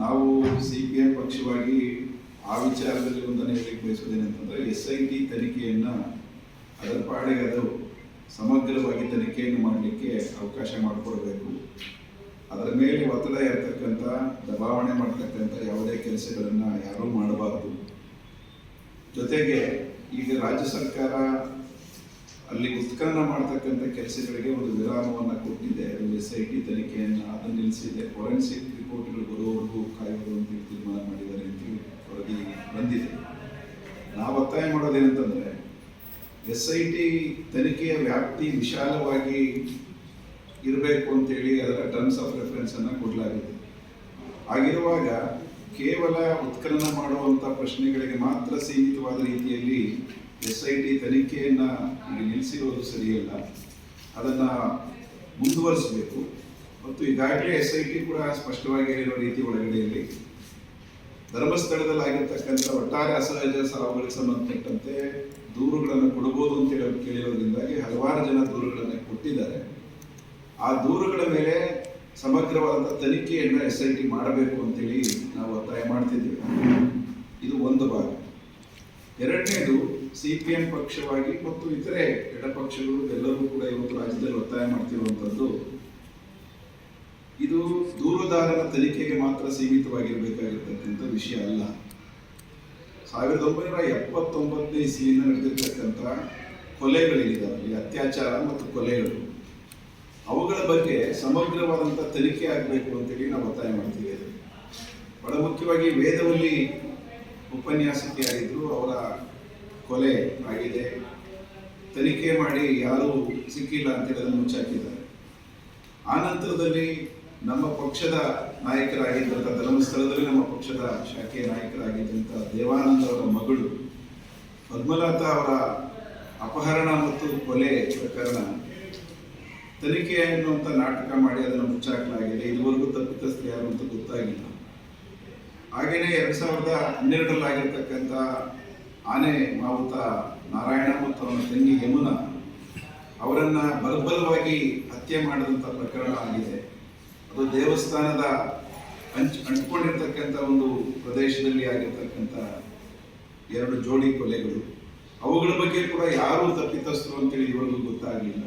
ನಾವು C P M ಪಕ್ಷವಾಗಿ ಆ ವಿಚಾರದಲ್ಲಿ ಒಂದನ್ನು ಹೇಳಲಿಕ್ಕೆ ಬಯಸೋದೇನೆಂತಂದ್ರೆ ಎಸ್ ಐ ಟಿ ತನಿಖೆಯನ್ನು ಅದರ ಪಾಡಿಗೆ ಅದು ಸಮಗ್ರವಾಗಿ ತನಿಖೆಯನ್ನು ಮಾಡಲಿಕ್ಕೆ ಅವಕಾಶ ಮಾಡಿಕೊಡ್ಬೇಕು. ಅದರ ಮೇಲೆ ಒತ್ತಡ ಇರತಕ್ಕಂಥ ದಬಾವಣೆ ಮಾಡ್ತಕ್ಕಂಥ ಯಾವುದೇ ಕೆಲಸಗಳನ್ನು ಯಾರೂ ಮಾಡಬಾರದು. ಜೊತೆಗೆ ಈಗ ರಾಜ್ಯ ಸರ್ಕಾರ ಅಲ್ಲಿ ಉತ್ಖನನ ಮಾಡ್ತಕ್ಕಂಥ ಕೆಲಸಗಳಿಗೆ ಒಂದು ವಿರಾಮವನ್ನು ಕೊಟ್ಟಿದೆ. ಅದು ಎಸ್ ಐ ಟಿ ತನಿಖೆಯನ್ನು ಅದನ್ನು ನಿಲ್ಲಿಸಿದೆ ಫೊರೆನ್ಸಿಕ್ ರಿಪೋರ್ಟ್ಗಳು ಬರುವವರೆಗೂ ಒತ್ತಾಯ ಮಾಡೋದೇನಂತಂದರೆ ಎಸ್ ಐ ಟಿ ತನಿಖೆಯ ವ್ಯಾಪ್ತಿ ವಿಶಾಲವಾಗಿ ಇರಬೇಕು ಅಂತೇಳಿ ಅದರ ಟರ್ಮ್ಸ್ ಆಫ್ ರೆಫರೆನ್ಸ್ ಅನ್ನು ಕೊಡಲಾಗಿದೆ. ಹಾಗಿರುವಾಗ ಕೇವಲ ಉತ್ಖನನ ಮಾಡುವಂಥ ಪ್ರಶ್ನೆಗಳಿಗೆ ಮಾತ್ರ ಸೀಮಿತವಾದ ರೀತಿಯಲ್ಲಿ ಎಸ್ ಐ ಟಿ ತನಿಖೆಯನ್ನು ನಿಲ್ಲಿಸಿರೋದು ಸರಿಯಲ್ಲ. ಅದನ್ನು ಮುಂದುವರಿಸಬೇಕು. ಮತ್ತು ಈಗಾಗಲೇ ಎಸ್ ಐ ಟಿ ಕೂಡ ಸ್ಪಷ್ಟವಾಗಿ ಹೇಳಿರೋ ರೀತಿ ಒಳಗಡೆಯಲ್ಲಿ ಧರ್ಮಸ್ಥಳದಲ್ಲಿ ಆಗಿರ್ತಕ್ಕಂಥ ಒಟ್ಟಾರೆ ಅಸಹಜ ಸರಾವಳಿ ಸಂಬಂಧಪಟ್ಟಂತೆ ದೂರುಗಳನ್ನು ಕೊಡಬಹುದು ಅಂತ ಹೇಳಿ ಕೇಳಿರೋದ್ರಿಂದಾಗಿ ಹಲವಾರು ಜನ ದೂರುಗಳನ್ನು ಕೊಟ್ಟಿದ್ದಾರೆ. ಆ ದೂರುಗಳ ಮೇಲೆ ಸಮಗ್ರವಾದ ತನಿಖೆಯನ್ನು ಎಸ್ ಐ ಟಿ ಮಾಡಬೇಕು ಅಂತೇಳಿ ನಾವು ಒತ್ತಾಯ ಮಾಡ್ತಿದ್ದೀವಿ. ಇದು ಒಂದು ಭಾಗ. ಎರಡನೇದು ಸಿ ಪಿ ಎಂ ಪಕ್ಷವಾಗಿ ಮತ್ತು ಇತರೆ ಎಡಪಕ್ಷಗಳು ಎಲ್ಲರೂ ಕೂಡ ಇವತ್ತು ರಾಜ್ಯದಲ್ಲಿ ಒತ್ತಾಯ ಮಾಡ್ತಿರುವಂಥದ್ದು ಇದು ದೂರುದಾರರ ತನಿಖೆಗೆ ಮಾತ್ರ ಸೀಮಿತವಾಗಿರಬೇಕಾಗಿರ್ತಕ್ಕಂಥ ವಿಷಯ ಅಲ್ಲ. ಸಾವಿರದ ಒಂಬೈನೂರ ಎಪ್ಪತ್ತೊಂಬತ್ತನೇ ಇಸ್ವಿಯಿಂದ ನಡೆದಿರ್ತಕ್ಕಂಥ ಈ ಅತ್ಯಾಚಾರ ಮತ್ತು ಕೊಲೆಗಳು. ಅವುಗಳ ಬಗ್ಗೆ ಸಮಗ್ರವಾದಂಥ ತನಿಖೆ ಆಗಬೇಕು ಅಂತೇಳಿ ನಾವು ಒತ್ತಾಯ ಮಾಡ್ತಿದ್ದೇವೆ ಬಹಳ ಮುಖ್ಯವಾಗಿ ವೇದವಲ್ಲಿ ಉಪನ್ಯಾಸಕಿಯಾಗಿದ್ದರು ಅವರ ಕೊಲೆ ಆಗಿದೆ. ತನಿಖೆ ಮಾಡಿ ಯಾರೂ ಸಿಕ್ಕಿಲ್ಲ ಅಂತೇಳಿ ಅದನ್ನು ಮುಚ್ಚಾಕಿದ್ದಾರೆ. ಆ ನಂತರದಲ್ಲಿ ನಮ್ಮ ಪಕ್ಷದ ನಾಯಕರಾಗಿದ್ದಂಥ ಧರ್ಮಸ್ಥಳದಲ್ಲಿ ನಮ್ಮ ಪಕ್ಷದ ಶಾಖೆಯ ನಾಯಕರಾಗಿದ್ದಂಥ ದೇವಾನಂದ ಅವರ ಮಗಳು ಪದ್ಮಲತಾ ಅವರ ಅಪಹರಣ ಮತ್ತು ಕೊಲೆ ಪ್ರಕರಣ ತನಿಖೆ ಅನ್ನುವಂಥ ನಾಟಕ ಮಾಡಿ ಅದನ್ನು ಮುಚ್ಚಾಕಲಾಗಿದೆ ಇದುವರೆಗೂ ತಪ್ಪಿತಸ್ಥರು ಯಾರು ಅಂತ ಗೊತ್ತಾಗಿಲ್ಲ. ಹಾಗೆಯೇ ಎರಡು ಸಾವಿರದ ಹನ್ನೆರಡರಲ್ಲಿ ಆಗಿರ್ತಕ್ಕಂಥ ಆನೆ ಮಾವುತ ನಾರಾಯಣ ಮತ್ತು ಅವನ ತಂಗಿ ಯಮುನಾ ಅವರನ್ನು ಬಲಬಲವಾಗಿ ಹತ್ಯೆ ಮಾಡಿದಂಥ ಪ್ರಕರಣ ಆಗಿದೆ. ಅದು ದೇವಸ್ಥಾನದ ಹಂಚ್ ಅಂಟ್ಕೊಂಡಿರ್ತಕ್ಕಂಥ ಒಂದು ಪ್ರದೇಶದಲ್ಲಿ ಆಗಿರ್ತಕ್ಕಂಥ ಎರಡು ಜೋಡಿ ಕೊಲೆಗಳು. ಅವುಗಳ ಬಗ್ಗೆ ಕೂಡ ಯಾರು ತಪ್ಪಿತಸ್ಥರು ಅಂತೇಳಿ ಇವರಿಗೂ ಗೊತ್ತಾಗಲಿಲ್ಲ.